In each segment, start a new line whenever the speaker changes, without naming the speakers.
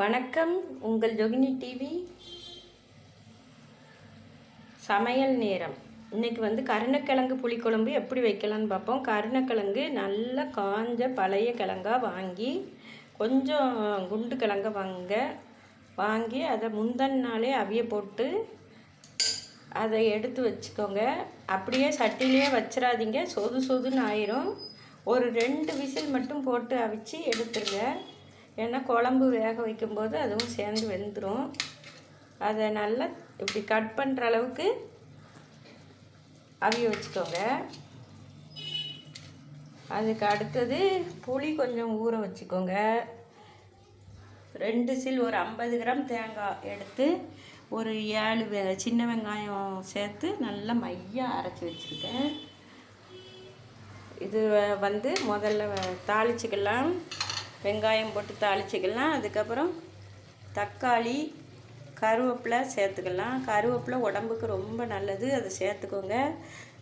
வணக்கம் உங்கள் ஜொகினி டிவி சமையல் நேரம். இன்னைக்கு வந்து கருணக்கிழங்கு புளிக்குழம்பு எப்படி வைக்கலாம்னு பார்ப்போம். கருணக்கிழங்கு நல்லா காஞ்ச பழைய கிழங்கா வாங்கி கொஞ்சம் குண்டு கிழங்க வாங்க வாங்கி அதை முந்தன் நாளே அவிய போட்டு அதை எடுத்து வச்சுக்கோங்க. அப்படியே சட்டிலேயே வச்சிடாதீங்க. சொது சொதுன்னு ஆயிரும். ஒரு ரெண்டு விசில் மட்டும் போட்டு அவிச்சு எடுத்துருங்க. ஏன்னா குழம்பு வேக வைக்கும்போது அதுவும் சேர்ந்து வெந்துடும் அதை நல்லா இப்படி கட் பண்ணுற அளவுக்கு அவிய வச்சுக்கோங்க. அதுக்கு அடுத்தது புளி கொஞ்சம் ஊற வச்சுக்கோங்க. ரெண்டு சில் ஒரு ஐம்பது கிராம் தேங்காய் எடுத்து ஒரு ஏழு வெ- சின்ன வெங்காயம் சேர்த்து நல்லா மையாக அரைச்சி வச்சுருக்கேன். இது வந்து முதல்ல வ- தாளிச்சுக்கலாம். வெங்காயம் போட்டு தாளிச்சிக்கலாம். அதுக்கப்புறம் தக்காளி கருவேப்பிலை சேர்த்துக்கலாம். கருவேப்பிலை உடம்புக்கு ரொம்ப நல்லது. அதை சேர்த்துக்கோங்க.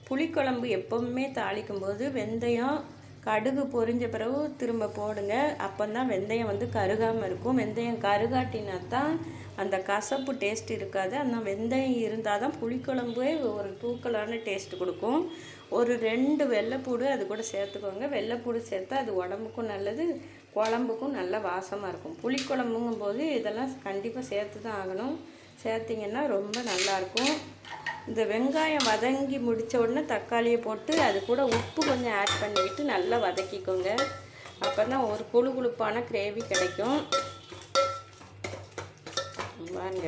புளிக்குழம்பு எப்பவுமே தாளிக்கும் போது வெந்தயம் கடுகு பொரிஞ்ச பிறகு திரும்ப போடுங்க. அப்போ தான் வெந்தயம் வந்து கருகாமல் இருக்கும். வெந்தயம் கருகாட்டினா தான் அந்த கசப்பு டேஸ்ட் இருக்காது. அந்த வெந்தயம் இருந்தால் தான் புளிக்குழம்பே ஒரு தூக்கலான டேஸ்ட் கொடுக்கும். ஒரு ரெண்டு வெள்ளைப்பூடு அது கூட சேர்த்துக்கோங்க. வெள்ளைப்பூடு சேர்த்தா அது உடம்புக்கும் நல்லது. குழம்புக்கும் நல்ல வாசமாக இருக்கும். புளிக்குழம்புங்கும் போது இதெல்லாம் கண்டிப்பாக சேர்த்து தான் ஆகணும். சேர்த்திங்கன்னா ரொம்ப நல்லாயிருக்கும் இந்த வெங்காயம் வதங்கி முடித்த உடனே தக்காளியை போட்டு அது கூட உப்பு கொஞ்சம் ஆட் பண்ணிவிட்டு நல்லா வதக்கிக்கோங்க. அப்போ தான் ஒரு குழு குழுப்பான கிரேவி கிடைக்கும். வாங்க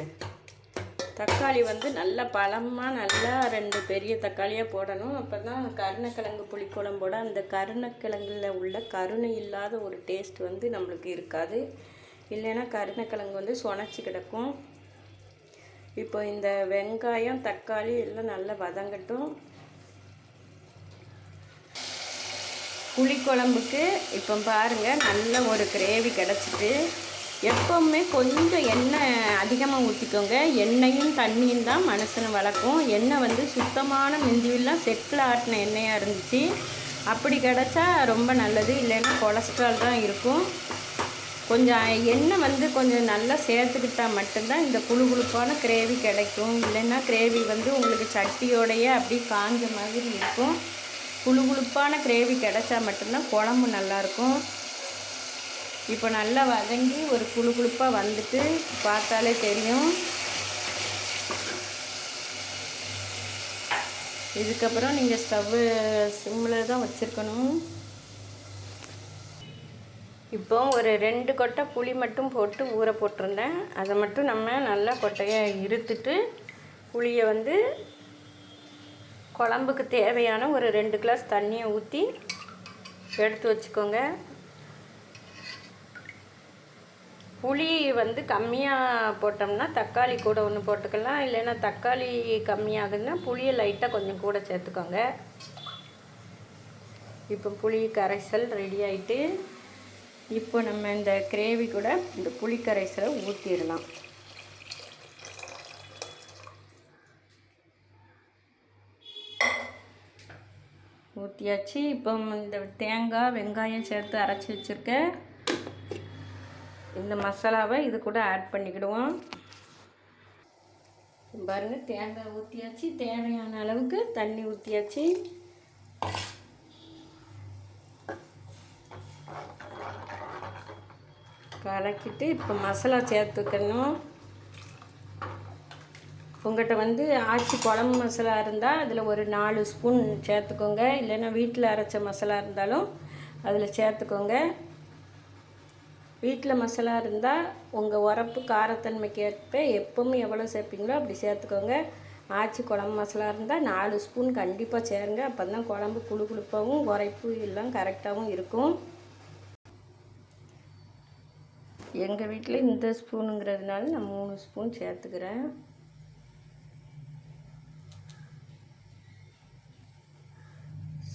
தக்காளி வந்து நல்லா பழமாக நல்லா ரெண்டு பெரிய தக்காளியாக போடணும். அப்போ தான் கருணக்கிழங்கு புளிக்குழம்போட அந்த கருணக்கிழங்குல உள்ள கருணை இல்லாத ஒரு டேஸ்ட் வந்து நம்மளுக்கு இருக்காது. இல்லைன்னா கருணக்கிழங்கு வந்து சொனச்சி கிடக்கும். இப்போ இந்த வெங்காயம் தக்காளி எல்லாம் நல்லா வதங்கட்டும். புளிக்குழம்புக்கு இப்போ பாருங்கள் நல்ல ஒரு கிரேவி கிடச்சிட்டு எப்போவுமே கொஞ்சம் எண்ணெய் அதிகமாக ஊற்றிக்கோங்க எண்ணெயும் தண்ணியும் தான் மனுஷனை வளர்க்கும். எண்ணெய் வந்து சுத்தமான மிந்தியெல்லாம் செக்கில் ஆட்டின எண்ணெயாக இருந்துச்சு. அப்படி கிடச்சா ரொம்ப நல்லது. இல்லைன்னா கொலஸ்ட்ரால் தான் இருக்கும். கொஞ்சம் எண்ணெய் வந்து கொஞ்சம் நல்லா சேர்த்துக்கிட்டா மட்டும்தான் இந்த குழு குழுப்பான கிரேவி கிடைக்கும். இல்லைன்னா கிரேவி வந்து உங்களுக்கு சட்டியோடையே அப்படியே காஞ்ச மாதிரி இருக்கும். குழு குழுப்பான கிரேவி கிடைச்சா மட்டும்தான் குழம்பு நல்லாயிருக்கும் இப்போ நல்லா வதங்கி ஒரு குழு குழுப்பாக வந்துட்டு பார்த்தாலே தெரியும். இதுக்கப்புறம் நீங்கள் ஸ்டவ்வு சிம்மில் தான் வச்சுருக்கணும். இப்போ ஒரு ரெண்டு கொட்டை புளி மட்டும் போட்டு ஊற போட்டிருந்தேன். அதை மட்டும் நம்ம நல்லா கொட்டையை இருத்துட்டு புளியை வந்து குழம்புக்கு தேவையான ஒரு ரெண்டு கிளாஸ் தண்ணியை ஊற்றி எடுத்து வச்சுக்கோங்க. புளி வந்து கம்மியாக போட்டோம்னா தக்காளி கூட ஒன்று போட்டுக்கலாம். இல்லைன்னா தக்காளி கம்மியாகுதுன்னா புளியை லைட்டாக கொஞ்சம் கூட சேர்த்துக்கோங்க. இப்போ புளி கரைசல் ரெடி ஆகிட்டு இப்போ நம்ம இந்த கிரேவி கூட இந்த புளி கரைசலை ஊற்றிடலாம் ஊற்றியாச்சு இப்போ இந்த தேங்காய் வெங்காயம் சேர்த்து அரைச்சி வச்சுருக்கேன். இந்த மசாலாவை இது கூட ஆட் பண்ணிக்கிடுவோம். பாருங்க தேங்காய் ஊற்றியாச்சு தேவையான அளவுக்கு தண்ணி ஊற்றியாச்சு கலக்கிட்டு இப்போ மசாலா சேர்த்துக்கணும். உங்கள்கிட்ட வந்து ஆச்சி குழம்பு மசாலா இருந்தால் அதில் ஒரு நாலு ஸ்பூன் சேர்த்துக்கோங்க. இல்லைன்னா வீட்டில் அரைச்ச மசாலா இருந்தாலும் அதில் சேர்த்துக்கோங்க. வீட்டில் மசாலா இருந்தால் உங்கள் உரப்பு காரத்தன்மைக்கு ஏற்ப எப்பவும் எவ்வளோ சேர்ப்பீங்களோ அப்படி சேர்த்துக்கோங்க. ஆச்சி குழம்பு மசாலா இருந்தால் நாலு ஸ்பூன் கண்டிப்பாக சேருங்க. அப்போ தான் குழம்பு குழு குழுப்பாகவும் உரைப்பு எல்லாம் கரெக்டாகவும் இருக்கும். எங்கள் வீட்டில் இந்த ஸ்பூனுங்கிறதுனால நான் மூணு ஸ்பூன் சேர்த்துக்கிறேன்.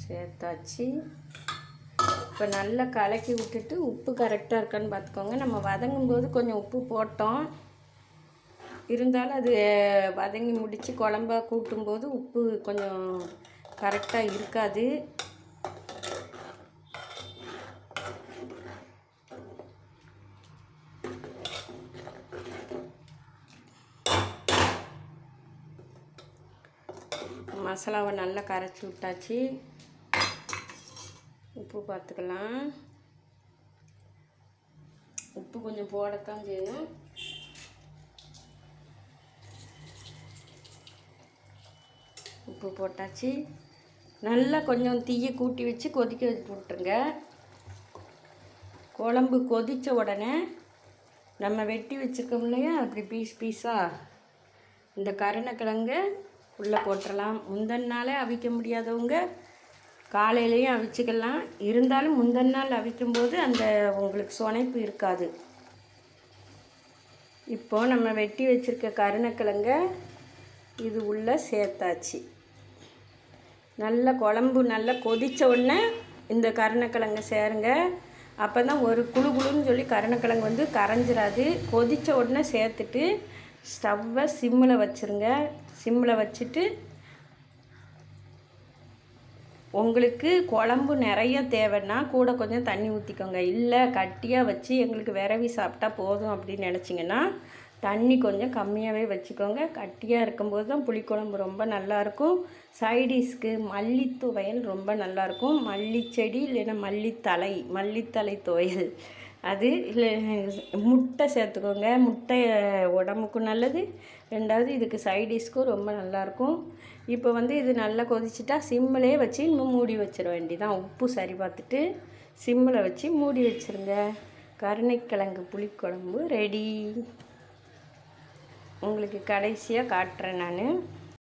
சேர்த்தாச்சு. இப்போ நல்லா கலக்கி விட்டுட்டு உப்பு கரெக்டாக இருக்கான்னு பார்த்துக்கோங்க. நம்ம வதங்கும் போது கொஞ்சம் உப்பு போட்டோம். இருந்தாலும் அது வதங்கி முடித்து குழம்பா கூட்டும்போது உப்பு கொஞ்சம் கரெக்டாக இருக்காது. மசாலாவை நல்லா கரைச்சி விட்டாச்சு. உப்பு பார்த்துக்கலாம். உப்பு கொஞ்சம் போடத்தான் செய்யணும். உப்பு போட்டாச்சு. நல்லா கொஞ்சம் தீயை கூட்டி வச்சு கொதிக்க வச்சு போட்டுருங்க. குழம்பு கொதித்த உடனே நம்ம வெட்டி வச்சுருக்கோம் இல்லையா? அப்படி பீஸ் பீஸாக இந்த கருணக்கிழங்க உள்ளே போட்டுடலாம் முந்தின நாளே அவிக்க முடியாதவங்க காலையிலையும் அவிச்சுக்கலாம். இருந்தாலும் முந்தின நாள் அவிக்கும்போது அந்த உங்களுக்கு சுனைப்பு இருக்காது. இப்போ நம்ம வெட்டி வச்சுருக்க கருணக்கிழங்க இது உள்ளே சேர்த்தாச்சு. நல்ல குழம்பு நல்லா கொதித்த உடனே இந்த கருணக்கிழங்கு சேருங்க. அப்போ தான் ஒரு குழு குழுன்னு சொல்லி கருணக்கிழங்கு வந்து கரைஞ்சிடாது கொதித்த உடனே சேர்த்துட்டு ஸ்டவ்வை சிம்மில் வச்சுருங்க. சிம்மில் வச்சுட்டு உங்களுக்கு குழம்பு நிறைய தேவைன்னா கூட கொஞ்சம் தண்ணி ஊற்றிக்கோங்க இல்லை கட்டியாக வச்சு எங்களுக்கு விரவி சாப்பிட்டா போதும் அப்படின்னு நினச்சிங்கன்னா தண்ணி கொஞ்சம் கம்மியாகவே வச்சுக்கோங்க. கட்டியாக இருக்கும்போது தான் புளிக்குழம்பு ரொம்ப நல்லாயிருக்கும் சைடிஷ்க்கு மல்லி துவையல் ரொம்ப நல்லாயிருக்கும் மல்லிச்செடி இல்லைன்னா மல்லித்தலை மல்லித்தலை துவையல். அது இல்லை முட்டை சேர்த்துக்கோங்க. முட்டை உடம்புக்கும் நல்லது. ரெண்டாவது இதுக்கு சைடிஷ்க்கும் ரொம்ப நல்லாயிருக்கும் இப்போ வந்து இது நல்லா கொதிச்சிட்டா சிம்மிலே வச்சு இன்னும் மூடி வச்சிட வேண்டிதான் உப்பு சரி பார்த்துட்டு சிம்மில் வச்சு மூடி வச்சுருங்க. கருணைக்கிழங்கு புளிக்குழம்பு ரெடி உங்களுக்கு கடைசியாக காட்டுறேன் நான்.